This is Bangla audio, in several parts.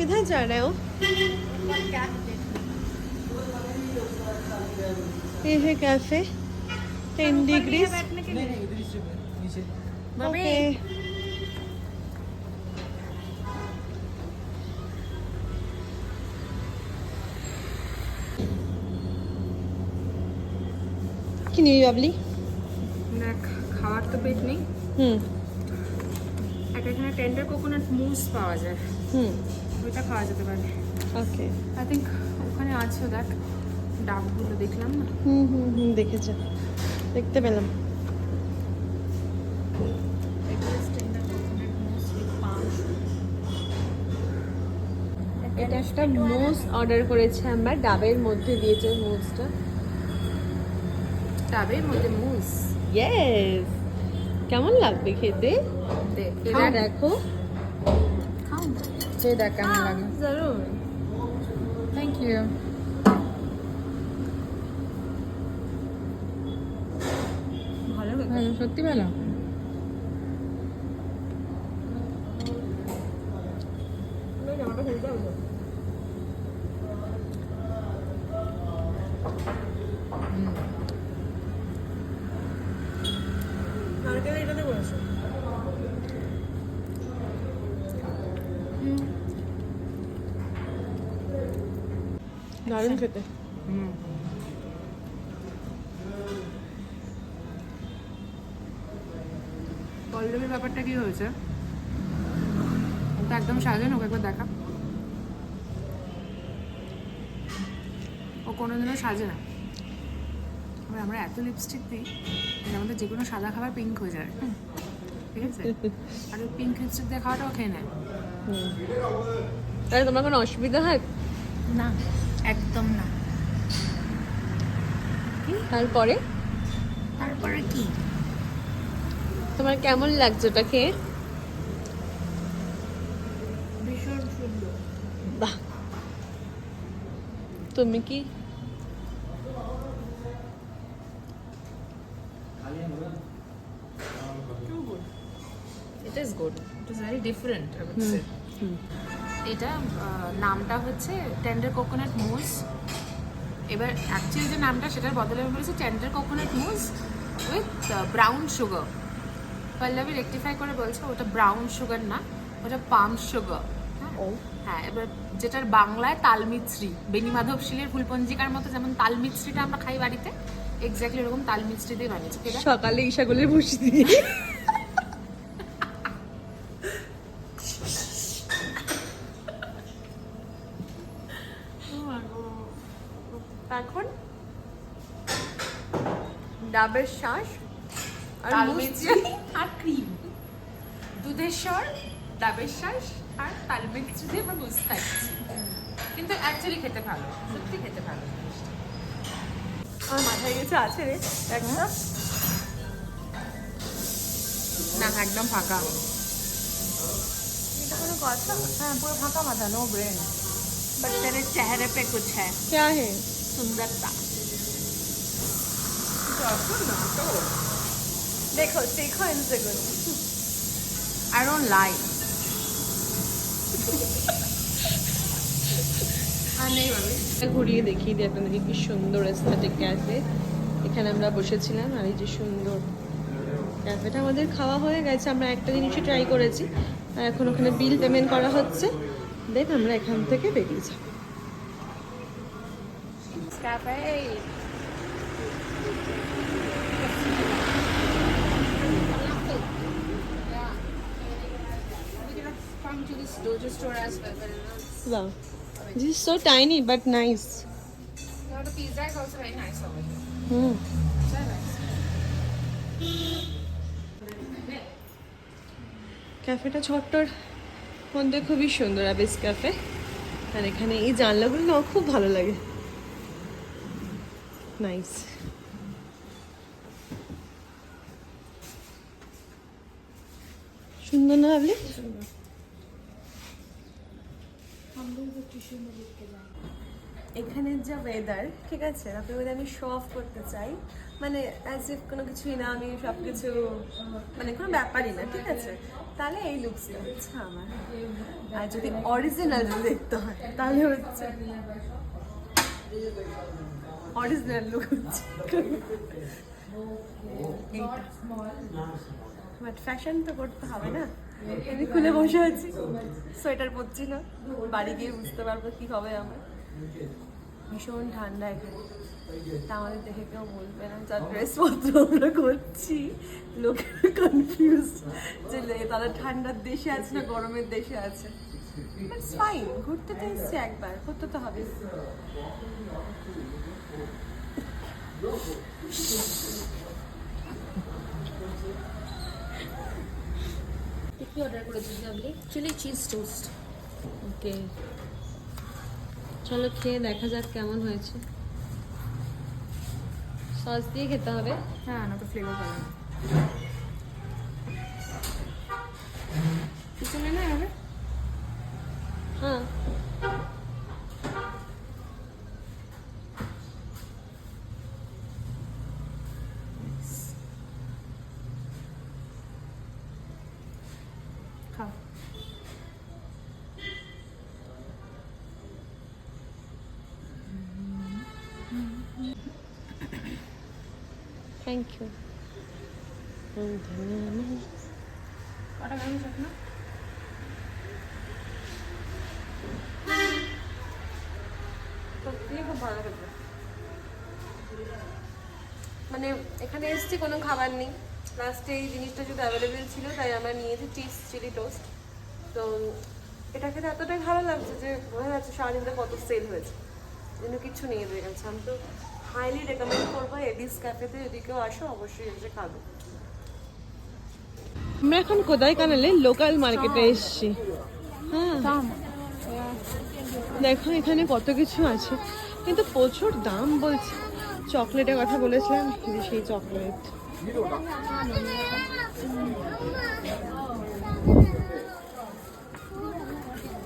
किधर जा रहे हो ये है कैफे टेन डिग्रीज ओके কি নিবি বাবলি দেখ খাওয়ার তো পেট নেই হুম একটা এখানে টেন্ডার কোকোনাট মুস পাওয়া যায় হুম ওইটা খাওয়া যেতে পারে। ওকে আই থিঙ্ক ওখানে আছে দেখ ডাবগুলো দেখলাম না? হুম হুম হুম দেখেছে। দেখতে পেলাম। এটা একটা মোস অর্ডার করেছে আমরা ডাবের মধ্যে দিয়েছে মোসটা ডাবের মধ্যে মুস ইয়েস কেমন লাগবে খেতে? দেখ। লাগে জরুর থ্যাংক ইউ ভালো লাগে ভালো সত্যি ভালো। হবে এটাতে করেছ দারুণ খেতে হুম পল্লবীর ব্যাপারটা কি হয়েছে? তো একদম সাজেন ওকে একবার দেখা। ও কোনোদিনও সাজে না। এবার আমরা এত লিপস্টিক দিই যে আমাদের যে কোনো সাদা খাবার পিঙ্ক হয়ে যায় ঠিক আছে? আর ওই পিঙ্ক লিপস্টিক দিয়ে খাওয়াটাও খেয়ে নেয়। তাহলে তোমার কোনো অসুবিধা হয়? না। একদম না তারপরে তারপরে কি তোমার কেমন লাগছে ওটা খেয়ে ভীষণ সুন্দর বাহ তুমি কি. It is good. It is very different, I would say. হুম। এটা নামটা হচ্ছে টেন্ডার কোকোনাট মুজ এবার অ্যাকচুয়ালি যে নামটা সেটার বদলে আমি বলেছি tender coconut mousse with brown sugar Pallavi rectify করে বলছে ওটা ব্রাউন সুগার না ওটা পাম সুগার ও। হ্যাঁ এবার যেটার বাংলায় তালমিছরি বেনিমাধব শিলের ফুলপঞ্জিকার মতো যেমন তালমিছরিটা আমরা খাই বাড়িতে এক্স্যাক্টলি এরকম তালমিছরি দিয়ে বানিয়েছে। সকালে ঈশাগুলির ভুষি দিয়ে এখন ডাবের শ্বাস আর আর ক্রিম। দুধের স্বর ডাবের শ্বাস আর আমরা বুঝতে কিন্তু অ্যাকচুয়ালি খেতে ভালো সত্যি খেতে ভালো। আমার মাথায় গেছে আছে রে একটা। না একদম ফাঁকা। এটা কোনো কথা? হ্যাঁ পুরো ফাঁকা মাথা নো ব্রেন बट तेरे चेहरे पे कुछ है क्या है सुंदरता देखो देखो इनसे कुछ आई डोंट लाइक हाँ नहीं भाभी ঘুরিয়ে দেখিয়ে দিই আপনাদেরকে কি সুন্দর এস্থেটিক ক্যাফে এখানে আমরা বসেছিলাম আর এই যে সুন্দর ক্যাফেটা আমাদের খাওয়া হয়ে গেছে আমরা একটা জিনিসই ট্রাই করেছি আর এখন ওখানে বিল পেমেন্ট করা হচ্ছে দেন আমরা এখান থেকে বেরিয়ে যাব to this dojo store as well. uh, Wow. This is so tiny but nice. No, the pizza is also very nice over here. nice. ক্যাফেটা ছোট্টর মধ্যে খুবই সুন্দর, আবেস ক্যাফে আর এখানে এই জানলাগুলো না, খুব ভালো লাগে। নাইস সুন্দর না ভাবলি? এখানের যা ওয়েদার ঠিক আছে? আপনার ওয়েদার আমি শো অফ করতে চাই। মানে অ্যাজ ইফ কোনো কিছুই না, আমি সব কিছু মানে কোনো ব্যাপারই না, ঠিক আছে? তাহলে এই লুকসটা হচ্ছে আমার। আর যদি অরিজিনাল দেখতে হয়, তাহলে হচ্ছে। অরিজিনাল লুক হচ্ছে। বাট ফ্যাশন তো করতে হবে না। এমনি খুলে বসে আছি। সোয়েটার পরছি না। বাড়ি গিয়ে বুঝতে পারব কি হবে আমার। ভীষণ ঠান্ডা এখানে। তা আমাদের দেখে কেউ বলবে না যা ড্রেসপত্র আমরা করছি। লোকের কনফিউজ যে তারা ঠান্ডার দেশে আছে না গরমের দেশে আছে? ফাইন ঘুরতে তো এসছি একবার করতে তো হবে। কি অর্ডার করেছিস আপনি চিলি চিজ টোস্ট ওকে চলো খেয়ে দেখা যাক কেমন হয়েছে। সস দিয়ে খেতে হবে। হ্যাঁ না তো ফ্লেভার পাবে না। কিছু নেই না হবে হ্যাঁ। থ্যাংক ইউ মানে এখানে এসেছি, কোনো খাবার নেই। লাস্টে এই জিনিসটা যদি অ্যাভেলেবেল ছিল, তাই আমরা নিয়েছি চিজ চিলি টোস্ট। তো এটা খেতে এতটাই ভালো লাগছে যে বোঝা যাচ্ছে সারাদিনটা কত সেল হয়েছে। কিছু নিয়ে রয়ে গেছে। আমি তো হাইলি রেকমেন্ড করব এডিস ক্যাফেতে যদি কেউ আসো অবশ্যই এসে খাবে। আমরা এখন কোদাই কানালে লোকাল মার্কেটে এসেছি। হ্যাঁ। দেখো এখানে কত কিছু আছে। কিন্তু প্রচুর দাম বলছে। চকলেটের কথা বলেছিলাম সেই চকলেট।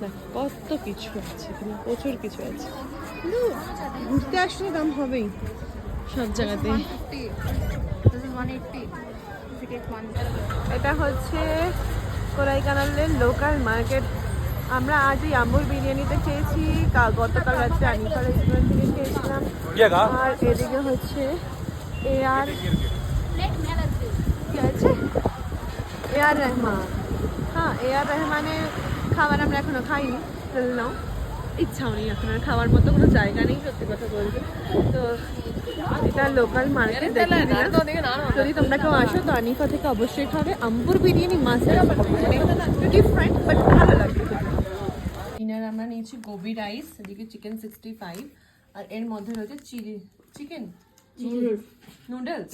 দেখো, কত কিছু আছে এখানে প্রচুর কিছু আছে। ঘুরতে আসলে দাম হবেই। সব জায়গাতে এটা হচ্ছে কোরাইকানালের লোকাল মার্কেট আমরা আজ এই আম্বুর বিরিয়ানিতে খেয়েছি। গতকাল রাত্রে আনিফা রেস্টুরেন্ট থেকে খেয়েছিলাম। আর এদিকে হচ্ছে এ আর কি আছে? এ আর রহমান হ্যাঁ এ আর রহমানের খাবার আমরা এখনও খাইনি। নাও ইচ্ছাও নেই এখন আর খাওয়ার মতো কোনো জায়গা নেই সত্যি কথা বলতে। তো এটা লোকাল মার্কেট যদি তোমরা কেউ আসো তো আনিফা থেকে অবশ্যই খাবে। আম্বুর বিরিয়ানি মানে ডিফারেন্ট বাট ভালো লাগবে ডিনার আমরা নিয়েছি গোবি রাইস এদিকে চিকেন সিক্সটি ফাইভ আর এর মধ্যে রয়েছে চিলি চিকেন নুডলস